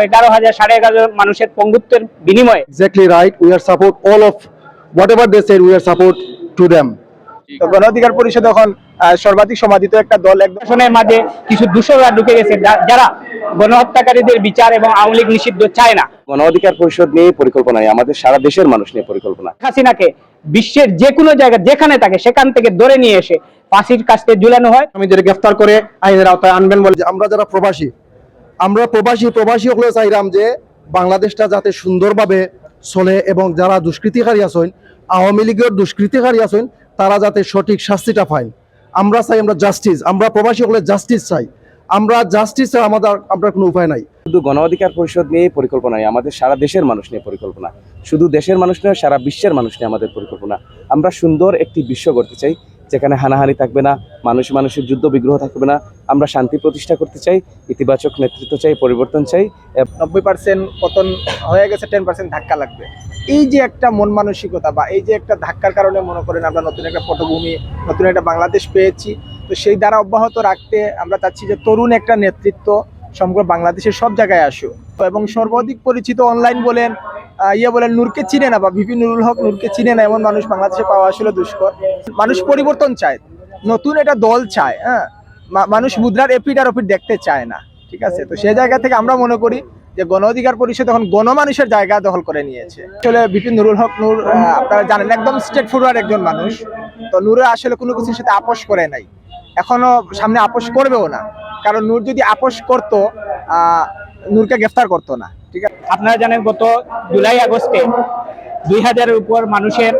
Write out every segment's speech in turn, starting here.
এগারো হাজার সাড়ে এগারো মানুষের পঙ্গুত্বের বিনিময়ে exactly right. We are support all of whatever they said. We are support to them. তো গণ অধিকার পরিষদ এখন সর্বাধিক সমাদিত একটা দল একদম শাসনের মাঝে কিছু দূষকরা ঢুকে গেছে যারা গণহত্যাকারীদের বিচার এবং আওয়ামী লীগ নিষিদ্ধ চায় না গণ অধিকার পরিষদ নিয়ে পরিকল্পনা আমাদের সারা দেশের মানুষ নিয়ে পরিকল্পনা হাসিনাকে বিশ্বের যে কোনো জায়গায় যেখানে থাকে সেখান থেকে ধরে নিয়ে এসে ফাঁসির কাস্তে ঝুলানো হয় আসামিদের গ্রেফতার করে আইনের আওতায় আনবেন বলে যে আমরা যারা প্রবাসী আমরা প্রবাসী প্রবাসী হলে চাইলাম যে বাংলাদেশটা যাতে সুন্দরভাবে চলে এবং যারা দুষ্কৃতিকারী আছেন, আওয়ামী লীগের দুষ্কৃতিকারী আছেন, তারা যাতে সঠিক শাস্তিটা পায়। আমরা চাই আমরা জাস্টিস আমরা প্রবাসী হলে জাস্টিস চাই। আমরা জাস্টিস আমাদের আমরা কোনো উপায় নাই। শুধু গণ অধিকার পরিষদ নিয়ে পরিকল্পনা নেই, আমাদের সারা দেশের মানুষ নিয়ে পরিকল্পনা। শুধু দেশের মানুষ নয়, সারা বিশ্বের মানুষ নিয়ে আমাদের পরিকল্পনা। আমরা সুন্দর একটি বিশ্ব করতে চাই। যেখানে হানাহানি থাকবে না, মানুষ মানুষের যুদ্ধ বিগ্রহ থাকবে না, আমরা শান্তি প্রতিষ্ঠা করতে চাই, ইতিবাচক নেতৃত্ব চাই, পরিবর্তন চাই নব্বই পার্সেন্ট পতন হয়ে গেছে টেন পার্সেন্ট ধাক্কা লাগবে। এই যে একটা মন মানসিকতা বা এই যে একটা ধাক্কার কারণে মনে করেন আমরা নতুন একটা পটভূমি, নতুন একটা বাংলাদেশ পেয়েছি, তো সেই দ্বারা অব্যাহত রাখতে আমরা চাচ্ছি যে তরুণ একটা নেতৃত্ব সমগ্র বাংলাদেশের সব জায়গায় আসুক। এবং সর্বাধিক পরিচিত অনলাইন বলেন ইয়ে বলেন, নূরকে চিনে না বা ভিপি নুরুল হক নূরকে চিনে না, এমন মানুষ বাংলাদেশে পাওয়া আসলে দুষ্কর। মানুষ পরিবর্তন চায়। নতুন এটা দল চায় হ্যাঁ? মানুষ মুদ্রার এপিড আর ওপিড দেখতে চায় না, ঠিক আছে? তো সেই জায়গা থেকে আমরা মনে করি যে গণ অধিকার পরিষদ এখন গণমানুষের জায়গা দখল করে নিয়েছে। আসলে বিপিন নুরুল হক, নূর আপনারা জানেন, একদম স্ট্রেট ফরওয়ার্ড একজন মানুষ। তো নূরে আসলে কোনো কিছুর সাথে আপোষ করে নাই। এখনও সামনে আপোষ করবেও না। কারণ নূর যদি আপোষ করতো নূরকে গ্রেফতার করতো না, ঠিক আছে? আপনারা জানেন গত জুলাই আগস্টে দুই হাজারের উপর মানুষের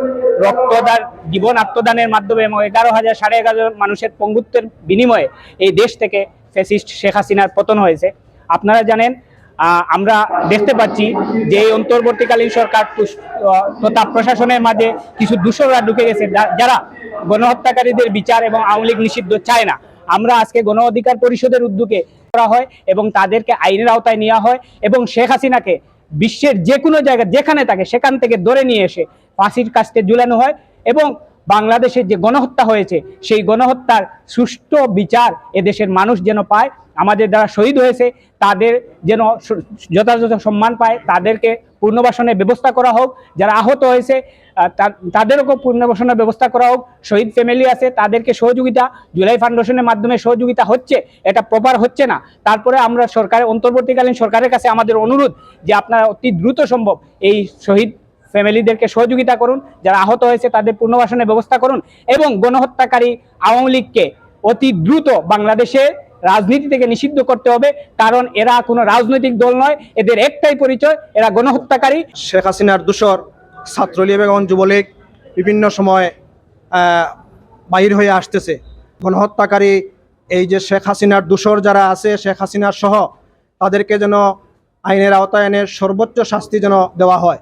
রক্তদান, জীবন আত্মদানের মাধ্যমে এবং এগারো হাজার সাড়ে এগারো মানুষের পঙ্গুত্বের বিনিময়ে এই দেশ থেকে ফ্যাসিস্ট শেখ হাসিনার পতন হয়েছে। আপনারা জানেন আমরা দেখতে পাচ্ছি যে এই অন্তর্বর্তীকালীন সরকার তথা প্রশাসনের মাঝে কিছু দূষকরা ঢুকে গেছে যারা গণহত্যাকারীদের বিচার এবং আওয়ামী লীগ নিষিদ্ধ চায় না। আমরা আজকে গণ অধিকার পরিষদের উদ্যোগে করা হয় এবং তাদেরকে আইনের আওতায় নেওয়া হয় এবং শেখ হাসিনাকে বিশ্বের যে কোনো জায়গায়, যেখানে থাকে সেখান থেকে ধরে নিয়ে এসে ফাঁসির কাস্তে ঝুলানো হয় এবং বাংলাদেশের যে গণহত্যা হয়েছে, সেই গণহত্যার সুষ্ঠু বিচার এদেশের মানুষ যেন পায়, আমাদের যারা শহীদ হয়েছে, তাদের যেন যথাযথ সম্মান পায়, তাদেরকে পুনর্বাসনের ব্যবস্থা করা হোক, যারা আহত হয়েছে তাদেরকেও পুনর্বাসনের ব্যবস্থা করা হোক, শহীদ ফ্যামিলি আছে, তাদেরকে সহযোগিতা, জুলাই ফাউন্ডেশনের মাধ্যমে সহযোগিতা হচ্ছে, এটা প্রপার হচ্ছে না। তারপরে আমরা সরকারের, অন্তর্বর্তীকালীন সরকারের কাছে আমাদের অনুরোধ যে আপনারা অতি দ্রুত সম্ভব এই শহীদ ফ্যামিলিদেরকে সহযোগিতা করুন, যারা আহত হয়েছে তাদের পুনর্বাসনের ব্যবস্থা করুন এবং গণহত্যাকারী আওয়ামী লীগকে অতি দ্রুত বাংলাদেশে রাজনীতি থেকে নিষিদ্ধ করতে হবে, কারণ এরা কোনো রাজনৈতিক দল নয়, এদের একটাই পরিচয়, এরা গণহত্যাকারী। শেখ হাসিনার দূষর ছাত্রলীগ এবং যুবলীগ বিভিন্ন সময় বাহির হয়ে আসতেছে। গণহত্যাকারী এই যে শেখ হাসিনার দূষর যারা আছে, শেখ হাসিনার সহ, তাদেরকে যেন আইনের আওতায় এনে সর্বোচ্চ শাস্তি যেন দেওয়া হয়।